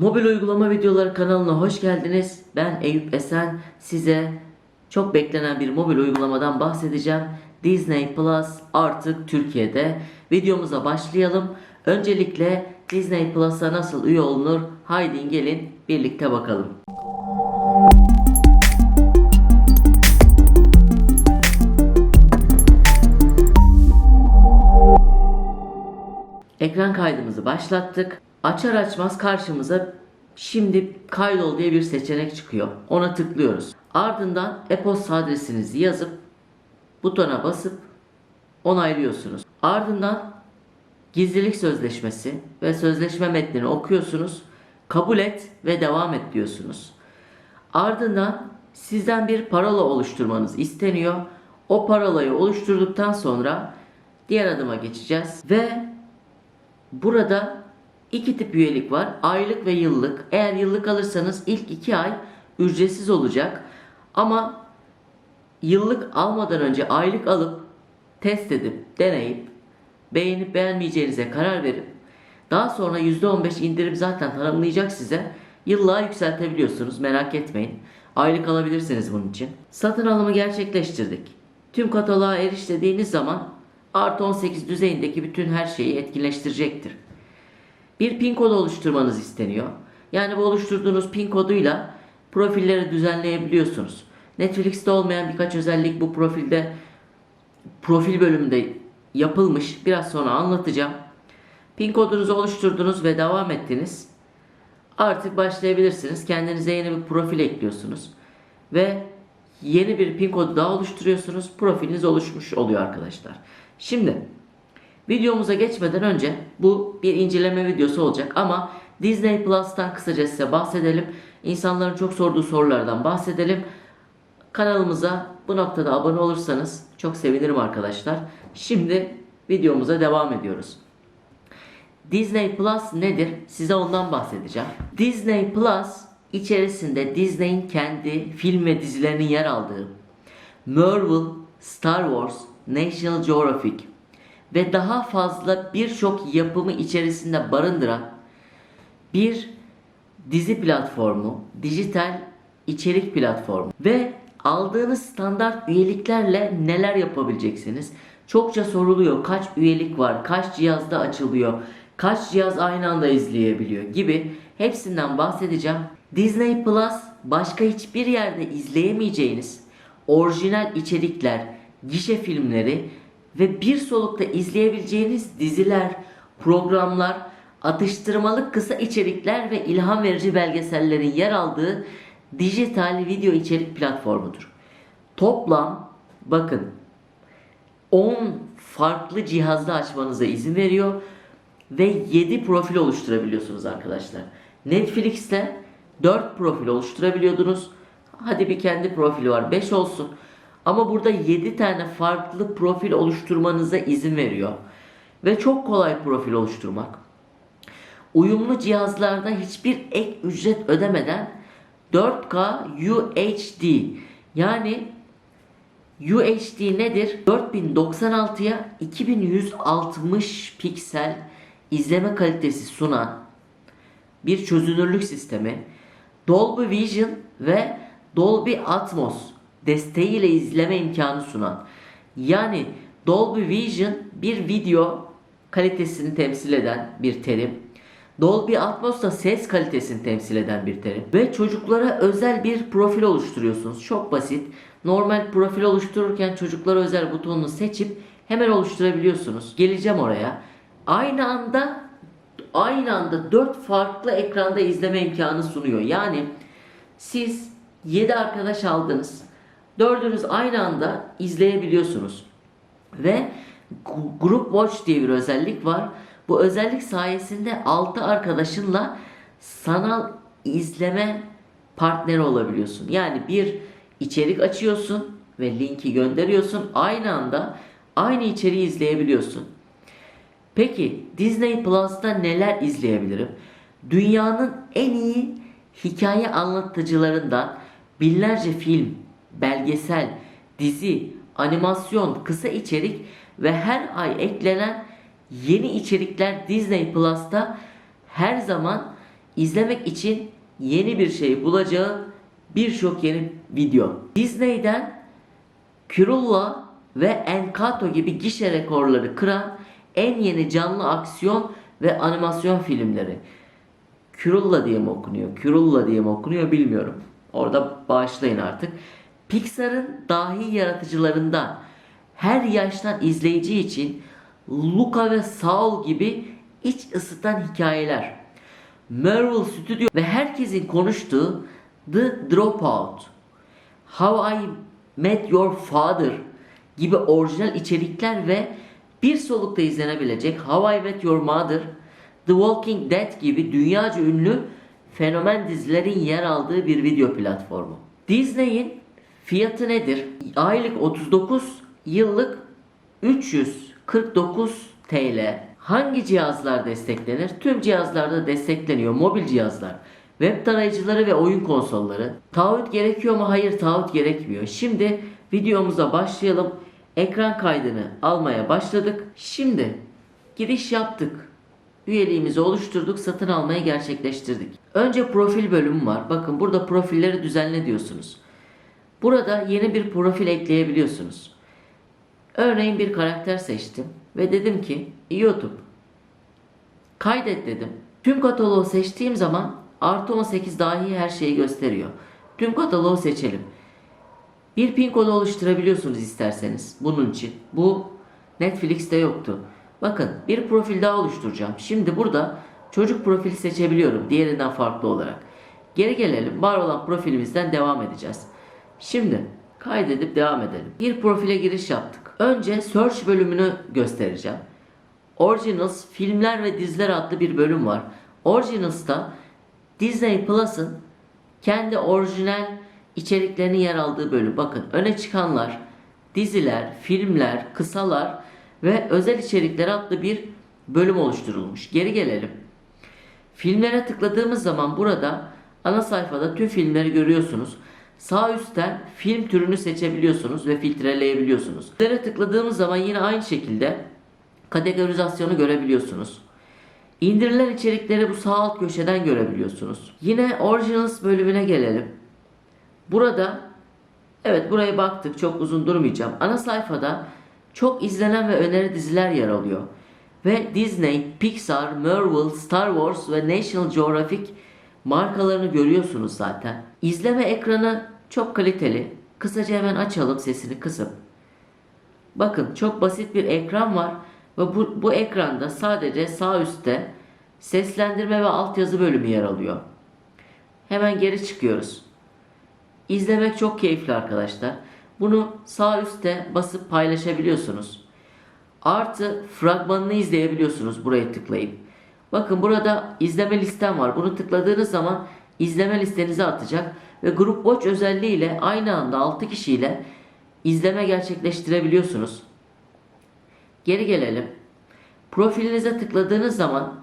Mobil uygulama videoları kanalına hoş geldiniz. Ben Eyüp Esen. Size çok beklenen bir mobil uygulamadan bahsedeceğim. Disney Plus artık Türkiye'de. Videomuza başlayalım. Öncelikle Disney Plus'a nasıl üye olunur? Haydi gelin birlikte bakalım. Ekran kaydımızı başlattık. Açar açmaz karşımıza şimdi kaydol diye bir seçenek çıkıyor. Ona tıklıyoruz. Ardından e-posta adresinizi yazıp butona basıp onaylıyorsunuz. Ardından gizlilik sözleşmesi ve sözleşme metnini okuyorsunuz. Kabul et ve devam et diyorsunuz. Ardından sizden bir parola oluşturmanız isteniyor. O parolayı oluşturduktan sonra diğer adıma geçeceğiz ve burada iki tip üyelik var. Aylık ve yıllık. Eğer yıllık alırsanız ilk iki ay ücretsiz olacak. Ama yıllık almadan önce aylık alıp test edip deneyip beğenip beğenmeyeceğinize karar verip daha sonra %15 indirim zaten tanımlayacak size. Yıllığa yükseltebiliyorsunuz merak etmeyin. Aylık alabilirsiniz bunun için. Satın alımı gerçekleştirdik. Tüm kataloğa eriş dediğiniz zaman artı 18 düzeyindeki bütün her şeyi etkileştirecektir. Bir pin kodu oluşturmanız isteniyor. Yani bu oluşturduğunuz pin koduyla profilleri düzenleyebiliyorsunuz. Netflix'te olmayan birkaç özellik bu profilde profil bölümünde yapılmış. Biraz sonra anlatacağım. Pin kodunuzu oluşturdunuz ve devam ettiniz. Artık başlayabilirsiniz. Kendinize yeni bir profil ekliyorsunuz. Ve yeni bir pin kodu daha oluşturuyorsunuz. Profiliniz oluşmuş oluyor arkadaşlar. Şimdi videomuza geçmeden önce bu bir inceleme videosu olacak ama Disney Plus'tan kısaca size bahsedelim. İnsanların çok sorduğu sorulardan bahsedelim. Kanalımıza bu noktada abone olursanız çok sevinirim arkadaşlar. Şimdi videomuza devam ediyoruz. Disney Plus nedir? Size ondan bahsedeceğim. Disney Plus içerisinde Disney'in kendi film ve dizilerinin yer aldığı Marvel, Star Wars, National Geographic ve daha fazla birçok yapımı içerisinde barındıran bir dizi platformu, dijital içerik platformu ve aldığınız standart üyeliklerle neler yapabileceksiniz? Çokça soruluyor. Kaç üyelik var? Kaç cihazda açılıyor? Kaç cihaz aynı anda izleyebiliyor gibi hepsinden bahsedeceğim. Disney Plus başka hiçbir yerde izleyemeyeceğiniz orijinal içerikler, gişe filmleri ve bir solukta izleyebileceğiniz diziler, programlar, atıştırmalık kısa içerikler ve ilham verici belgesellerin yer aldığı dijital video içerik platformudur. Toplam bakın 10 farklı cihazda açmanıza izin veriyor ve 7 profil oluşturabiliyorsunuz arkadaşlar. Netflix'te 4 profil oluşturabiliyordunuz. Hadi bir kendi profili var 5 olsun. Ama burada 7 tane farklı profil oluşturmanıza izin veriyor. Ve çok kolay profil oluşturmak. Uyumlu cihazlarda hiçbir ek ücret ödemeden 4K UHD yani UHD nedir? 4096'ya 2160 piksel izleme kalitesi sunan bir çözünürlük sistemi Dolby Vision ve Dolby Atmos desteğiyle izleme imkanı sunan yani Dolby Vision bir video kalitesini temsil eden bir terim. Dolby Atmos da ses kalitesini temsil eden bir terim. Ve çocuklara özel bir profil oluşturuyorsunuz. Çok basit. Normal profil oluştururken çocuklara özel butonunu seçip hemen oluşturabiliyorsunuz. Geleceğim oraya. Aynı anda aynı anda 4 farklı ekranda izleme imkanı sunuyor. Yani siz 7 arkadaş aldınız. Dördünüz aynı anda izleyebiliyorsunuz. Ve Group Watch diye bir özellik var. Bu özellik sayesinde 6 arkadaşınla sanal izleme partneri olabiliyorsun. Yani bir içerik açıyorsun ve linki gönderiyorsun. Aynı anda aynı içeriği izleyebiliyorsun. Peki Disney Plus'ta neler izleyebilirim? Dünyanın en iyi hikaye anlatıcılarından binlerce film, belgesel, dizi, animasyon, kısa içerik ve her ay eklenen yeni içerikler Disney Plus'ta her zaman izlemek için yeni bir şey bulacağın birçok yeni video. Disney'den Cruella ve Encanto gibi gişe rekorları kıran en yeni canlı aksiyon ve animasyon filmleri. Cruella diye mi okunuyor? Cruella diye mi okunuyor bilmiyorum. Orada bağışlayın artık. Pixar'ın dahi yaratıcılarından her yaştan izleyici için Luca ve Saul gibi iç ısıtan hikayeler. Marvel Studio ve herkesin konuştuğu The Dropout, How I Met Your Father gibi orijinal içerikler ve bir solukta izlenebilecek How I Met Your Mother, The Walking Dead gibi dünyaca ünlü fenomen dizilerin yer aldığı bir video platformu. Disney'in fiyatı nedir? Aylık 39, yıllık 349 TL. Hangi cihazlar desteklenir? Tüm cihazlarda destekleniyor. Mobil cihazlar, web tarayıcıları ve oyun konsolları. Taahhüt gerekiyor mu? Hayır, taahhüt gerekmiyor. Şimdi videomuza başlayalım. Ekran kaydını almaya başladık. Şimdi giriş yaptık. Üyeliğimizi oluşturduk, satın almayı gerçekleştirdik. Önce profil bölümü var. Bakın burada profilleri düzenle diyorsunuz. Burada yeni bir profil ekleyebiliyorsunuz. Örneğin bir karakter seçtim ve dedim ki YouTube. Kaydet dedim. Tüm kataloğu seçtiğim zaman artı 18 dahi her şeyi gösteriyor. Tüm kataloğu seçelim. Bir pin kodu oluşturabiliyorsunuz isterseniz bunun için. Bu Netflix'te yoktu. Bakın bir profil daha oluşturacağım. Şimdi burada çocuk profili seçebiliyorum diğerinden farklı olarak. Geri gelelim. Var olan profilimizden devam edeceğiz. Şimdi kaydedip devam edelim. Bir profile giriş yaptık. Önce search bölümünü göstereceğim. Originals filmler ve diziler adlı bir bölüm var. Originals'ta Disney Plus'ın kendi orijinal içeriklerinin yer aldığı bölüm. Bakın öne çıkanlar, diziler, filmler, kısalar ve özel içerikler adlı bir bölüm oluşturulmuş. Geri gelelim. Filmlere tıkladığımız zaman burada ana sayfada tüm filmleri görüyorsunuz. Sağ üstten film türünü seçebiliyorsunuz ve filtreleyebiliyorsunuz. Filmlere tıkladığımız zaman yine aynı şekilde kategorizasyonu görebiliyorsunuz. İndirilen içerikleri bu sağ alt köşeden görebiliyorsunuz. Yine Originals bölümüne gelelim. Burada evet buraya baktık çok uzun durmayacağım. Ana sayfada çok izlenen ve öneri diziler yer alıyor. Ve Disney, Pixar, Marvel, Star Wars ve National Geographic markalarını görüyorsunuz zaten. İzleme ekranı çok kaliteli. Kısaca hemen açalım sesini kısıp. Bakın çok basit bir ekran var ve bu, bu ekranda sadece sağ üstte seslendirme ve altyazı bölümü yer alıyor. Hemen geri çıkıyoruz. İzlemek çok keyifli arkadaşlar. Bunu sağ üstte basıp paylaşabiliyorsunuz. Artı fragmanını izleyebiliyorsunuz buraya tıklayıp. Bakın burada izleme listem var. Bunu tıkladığınız zaman izleme listenize atacak ve Group Watch özelliğiyle aynı anda 6 kişiyle izleme gerçekleştirebiliyorsunuz. Geri gelelim. Profilinize tıkladığınız zaman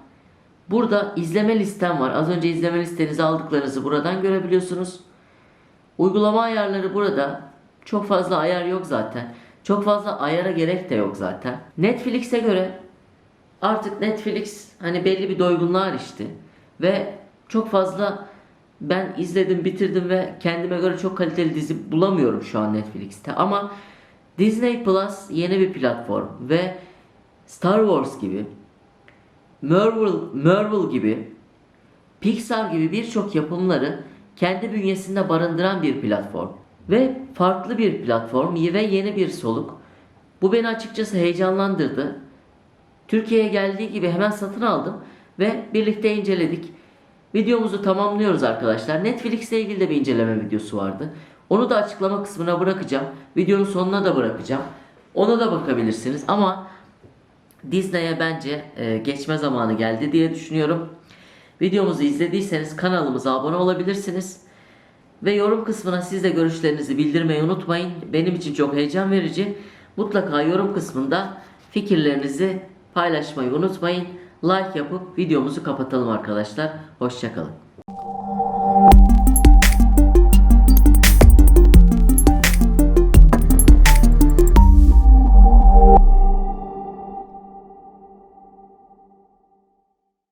burada izleme listem var. Az önce izleme listenizi aldıklarınızı buradan görebiliyorsunuz. Uygulama ayarları burada. Çok fazla ayar yok zaten. Çok fazla ayara gerek de yok zaten. Netflix'e göre artık Netflix hani belli bir doygunluğa erişti. Ve çok fazla ben izledim bitirdim ve kendime göre çok kaliteli dizi bulamıyorum şu an Netflix'te. Ama Disney Plus yeni bir platform ve Star Wars gibi Marvel, Marvel gibi Pixar gibi birçok yapımları kendi bünyesinde barındıran bir platform. Ve farklı bir platform ve yeni bir soluk. Bu beni açıkçası heyecanlandırdı. Türkiye'ye geldiği gibi hemen satın aldım ve birlikte inceledik. Videomuzu tamamlıyoruz arkadaşlar. Netflix ile ilgili de bir inceleme videosu vardı. Onu da açıklama kısmına bırakacağım. Videonun sonuna da bırakacağım. Ona da bakabilirsiniz ama Disney'e bence e, geçme zamanı geldi diye düşünüyorum. Videomuzu izlediyseniz kanalımıza abone olabilirsiniz. Ve yorum kısmına siz de görüşlerinizi bildirmeyi unutmayın. Benim için çok heyecan verici. Mutlaka yorum kısmında fikirlerinizi paylaşmayı unutmayın. Like yapıp videomuzu kapatalım arkadaşlar. Hoşçakalın.